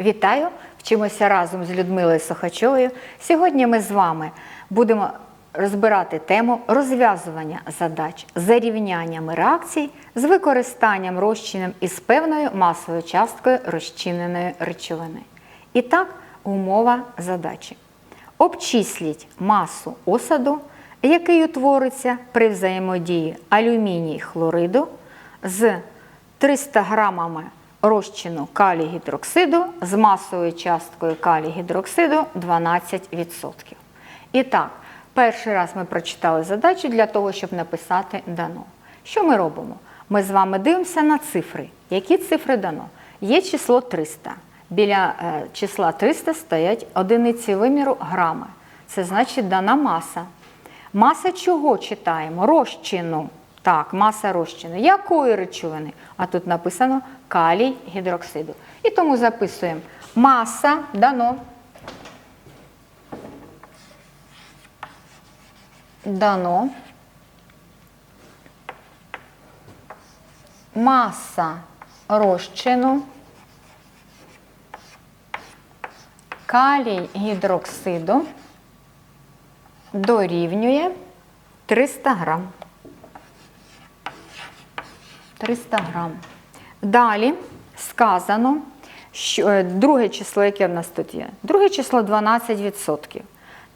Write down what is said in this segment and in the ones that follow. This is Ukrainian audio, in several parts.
Вітаю! Вчимося разом з Людмилою Сохачовою. Сьогодні ми з вами будемо розбирати тему розв'язування задач за рівняннями реакцій з використанням розчинів із певною масовою часткою розчиненої речовини. І так, умова задачі. Обчисліть масу осаду, який утвориться при взаємодії алюміній хлориду з 300 грамами розчину калій гідроксиду з масовою часткою калій гідроксиду 12%. І так, перший раз ми прочитали задачу для того, щоб написати дано. Що ми робимо? Ми з вами дивимося на цифри. Які цифри дано? Є число 300. Біля е, числа 300 стоять одиниці виміру грами. Це значить дана маса. Маса чого читаємо? Розчину. Так, маса розчину. Якої речовини? А тут написано калій гідроксиду. І тому записуємо маса дано. Дано. Маса розчину. Калій гідроксиду дорівнює 300 грам. 300 грам. Далі сказано, що е, друге число, яке в нас тут є? Друге число 12%.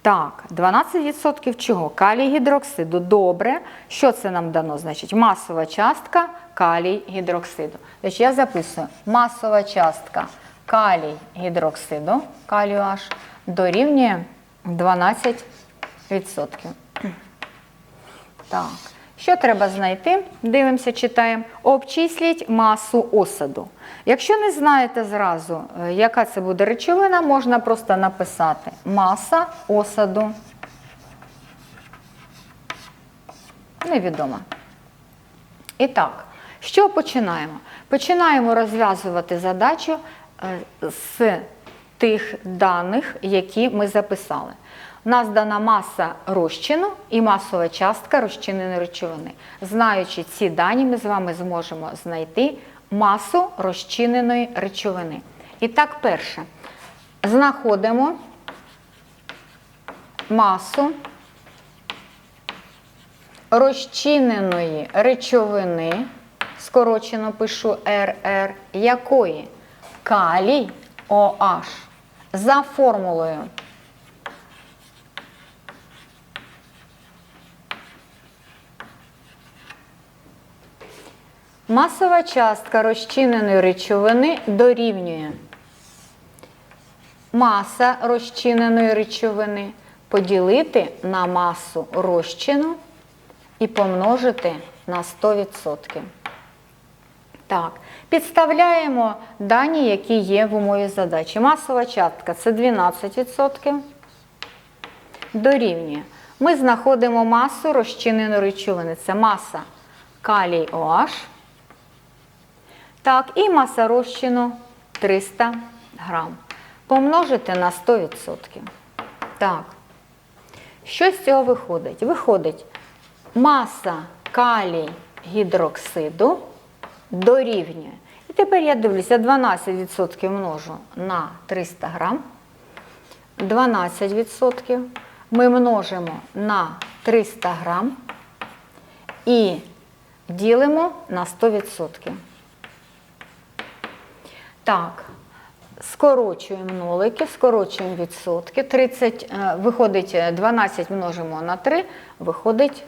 Так, 12% чого? Калій гідроксиду. Добре. Що це нам дано? Значить, масова частка калій гідроксиду. Значить, я записую масова частка калій гідроксиду, калію H, дорівнює 12%. Так. Що треба знайти? Дивимося, читаємо. Обчисліть масу осаду. Якщо не знаєте зразу, е, яка це буде речовина, можна просто написати маса осаду. Невідома. І так, що починаємо? Починаємо розв'язувати задачу е, з тих даних, які ми записали. Нас дана маса розчину і масова частка розчиненої речовини. Знаючи ці дані, ми з вами зможемо знайти масу розчиненої речовини. І так, перше, знаходимо масу розчиненої речовини, скорочено пишу РР, якої калій OH за формулою Масова частка розчиненої речовини дорівнює маса розчиненої речовини поділити на масу розчину і помножити на 100%. Так, підставляємо дані, які є в умові задачі. Масова частка це 12%. Дорівнює. Ми знаходимо масу розчиненої речовини. Це маса калій OH. Так, і маса розчину 300 грам. Помножити на 100%. Так. Що з цього виходить? Виходить маса калій гідроксиду дорівнює. І тепер я дивлюся, 12% множу на 300 грам. 12% ми множимо на 300 грам і ділимо на 100%. Так, скорочуємо нолики, скорочуємо відсотки. 30, е, виходить 12 множимо на 3, виходить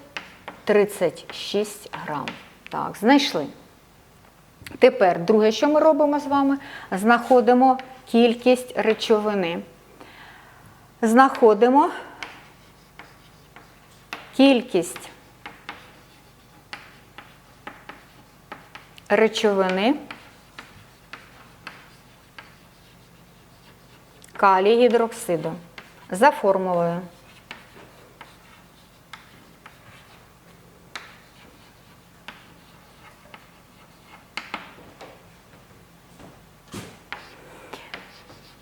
36 грам. Так, знайшли. Тепер друге, що ми робимо з вами, знаходимо кількість речовини. Знаходимо кількість речовини. Калій гідроксиду за формулою.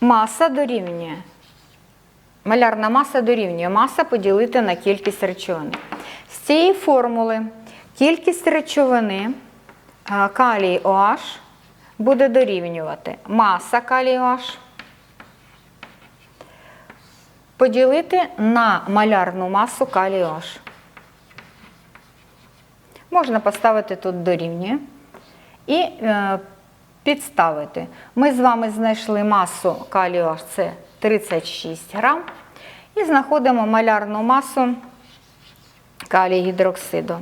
Маса дорівнює. Малярна маса дорівнює маса поділити на кількість речовини. З цієї формули кількість речовини е, калій OH буде дорівнювати маса калій OH поділити на малярну масу калій OH. Можна поставити тут дорівнює і е, підставити. Ми з вами знайшли масу калію це 36 грам. І знаходимо малярну масу калій гідроксиду.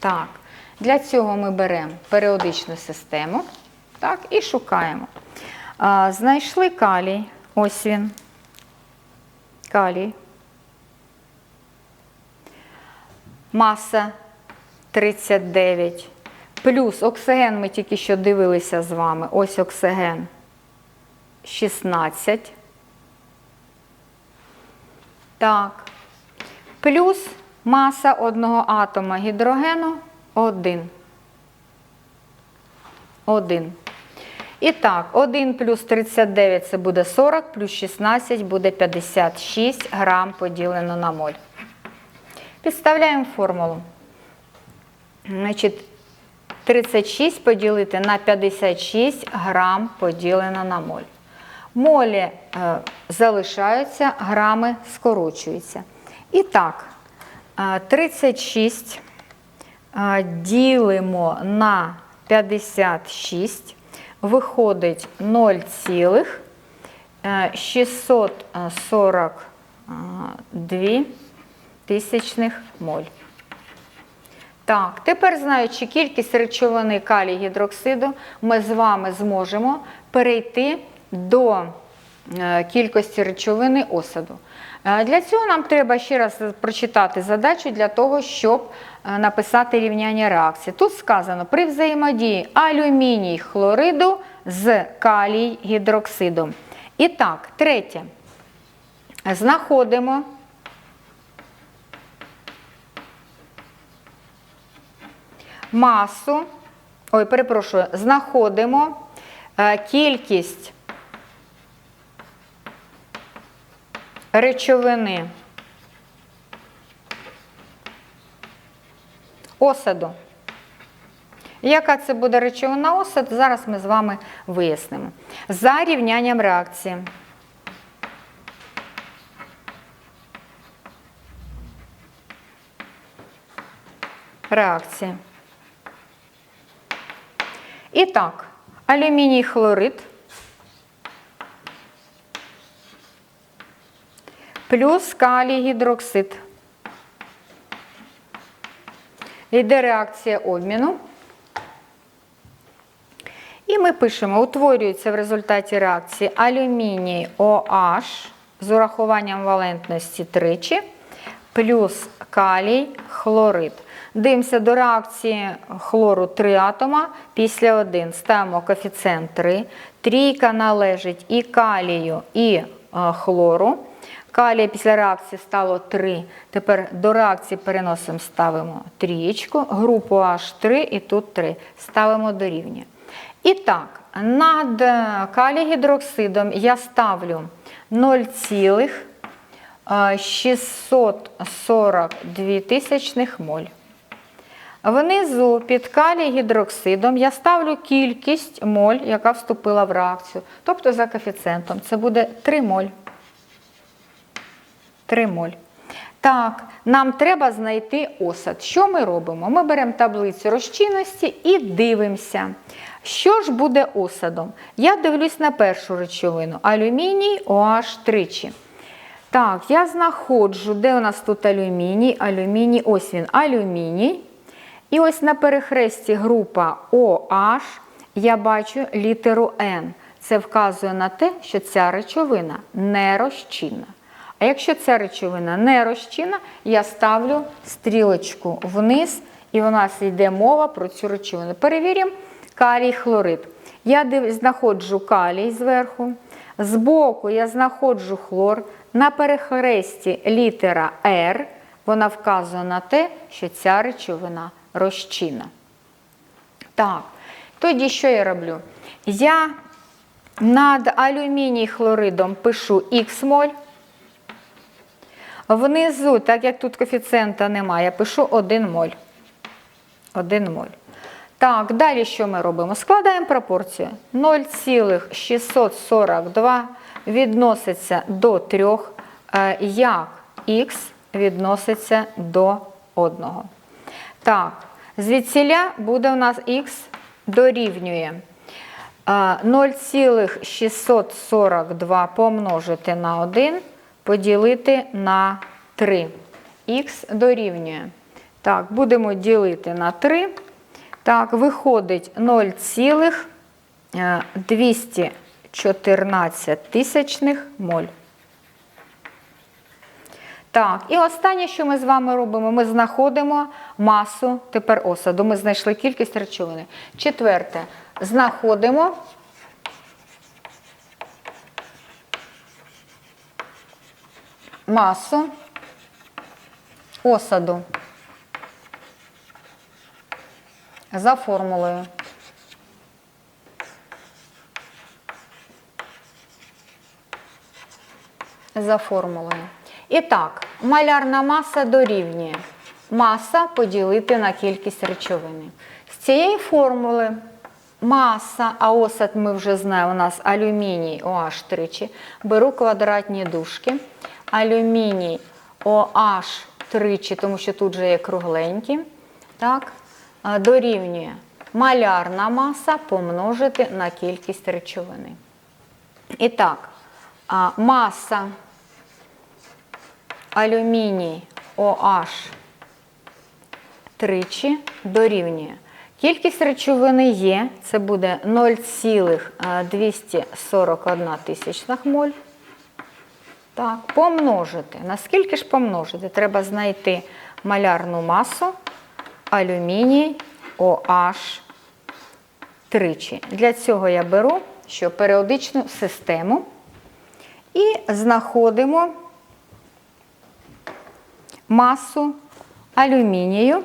Так, для цього ми беремо періодичну систему так, і шукаємо. Знайшли калій, ось він. Калій. Маса 39. Плюс оксиген ми тільки що дивилися з вами. Ось оксиген 16. Так. Плюс маса одного атома гідрогену 1. 1. І так, 1 плюс 39 це буде 40, плюс 16 буде 56 грам поділено на моль. Підставляємо формулу. Значить, 36 поділити на 56 грам поділено на моль. Молі е, залишаються, грами скорочуються. І так, е, 36 е, ділимо на 56, виходить е, 0,642 тисячних моль. Так, тепер знаючи кількість речовини калій гідроксиду, ми з вами зможемо перейти до е, кількості речовини осаду. Е, Для цього нам треба ще раз прочитати задачу для того, щоб е, написати рівняння реакції. Тут сказано при взаємодії алюміній хлориду з калій гідроксидом. І так, третє. Знаходимо масу, ой, перепрошую, знаходимо е, кількість речовини осаду. Яка це буде речовина осад, зараз ми з вами вияснимо. За рівнянням реакції. Реакції. І так, алюміній хлорид плюс калій гідроксид. Йде реакція обміну. І ми пишемо, утворюється в результаті реакції алюміній OH з урахуванням валентності тричі, плюс калій хлорид. Дивимося до реакції хлору 3 атома, після 1 ставимо коефіцієнт 3. Трійка належить і калію, і е, хлору. Калія після реакції стало 3. Тепер до реакції переносимо, ставимо трієчку, групу H3 і тут 3. Ставимо дорівнює. І так, над е, калій-гідроксидом я ставлю 0,642 тисячних моль. Внизу під калій-гідроксидом я ставлю кількість моль, яка вступила в реакцію. Тобто за коефіцієнтом це буде 3 моль. 3 моль. Так, нам треба знайти осад. Що ми робимо? Ми беремо таблицю розчинності і дивимося, що ж буде осадом. Я дивлюсь на першу речовину алюміній OH тричі. Так, я знаходжу, де у нас тут алюміній? Алюміній, ось він, алюміній. І ось на перехресті група OH я бачу літеру N. Це вказує на те, що ця речовина не розчинна. А якщо ця речовина не розчинна, я ставлю стрілочку вниз, і у нас йде мова про цю речовину. Перевіримо калій хлорид. Я знаходжу калій зверху, збоку я знаходжу хлор. На перехресті літера R, вона вказує на те, що ця речовина розчинна. Так, тоді що я роблю? Я над алюміній хлоридом пишу Х моль. Внизу, так як тут коефіцієнта немає, я пишу 1 моль. 1 моль. Так, далі що ми робимо? Складаємо пропорцію. 0,642 відноситься до 3, е, як х відноситься до 1. Так, звідсіля буде у нас х дорівнює е, 0,642 помножити на 1, поділити на 3. Х дорівнює. Так, будемо ділити на 3. Так, виходить е, 0,214 тисячних моль. Так, і останнє, що ми з вами робимо, ми знаходимо масу тепер осаду. Ми знайшли кількість речовини. Четверте, знаходимо масу осаду за формулою. За формулою. І так, малярна маса дорівнює маса поділити на кількість речовини. З цієї формули маса, а осад ми вже знаємо, у нас алюміній OH тричі. Беру квадратні дужки. Алюміній OH тричі, тому що тут же є кругленькі. Так, дорівнює малярна маса помножити на кількість речовини. І так, маса алюміній OH тричі дорівнює. Кількість речовини є, це буде 0,241 тисячних моль. Так, помножити. Наскільки ж помножити? Треба знайти малярну масу алюміній OH тричі. Для цього я беру що періодичну систему і знаходимо масу алюмінію.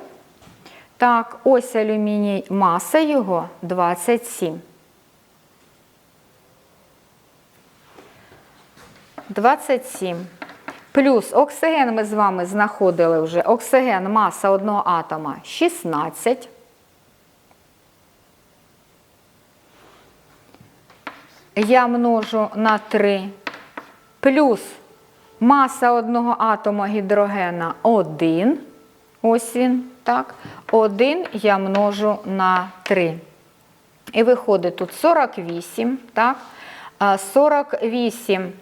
Так, ось алюміній, маса його 27. 27. Плюс оксиген ми з вами знаходили вже. Оксиген маса одного атома 16. Я множу на 3. Плюс маса одного атома гідрогена 1. Ось він, так. 1 я множу на 3. І виходить тут 48, так. А, 48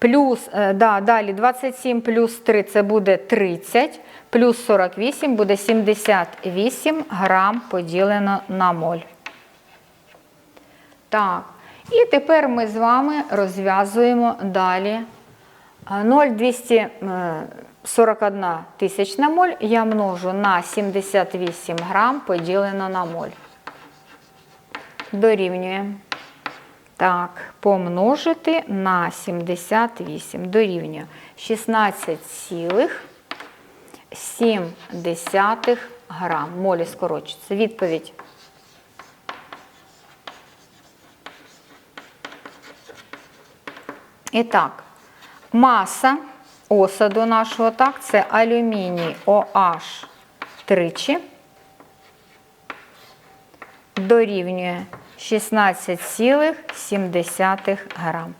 плюс, е, да, далі 27 плюс 3 це буде 30, плюс 48 буде 78 грам поділено на моль. Так, і тепер ми з вами розв'язуємо далі. А, 0,241 тисячна моль я множу на 78 грам поділено на моль. Дорівнює. Так, помножити на 78 дорівнює 16,7 грам. Молі скорочиться. Відповідь. І так, маса осаду нашого, так, це алюміній OH тричі дорівнює 16,7 грам.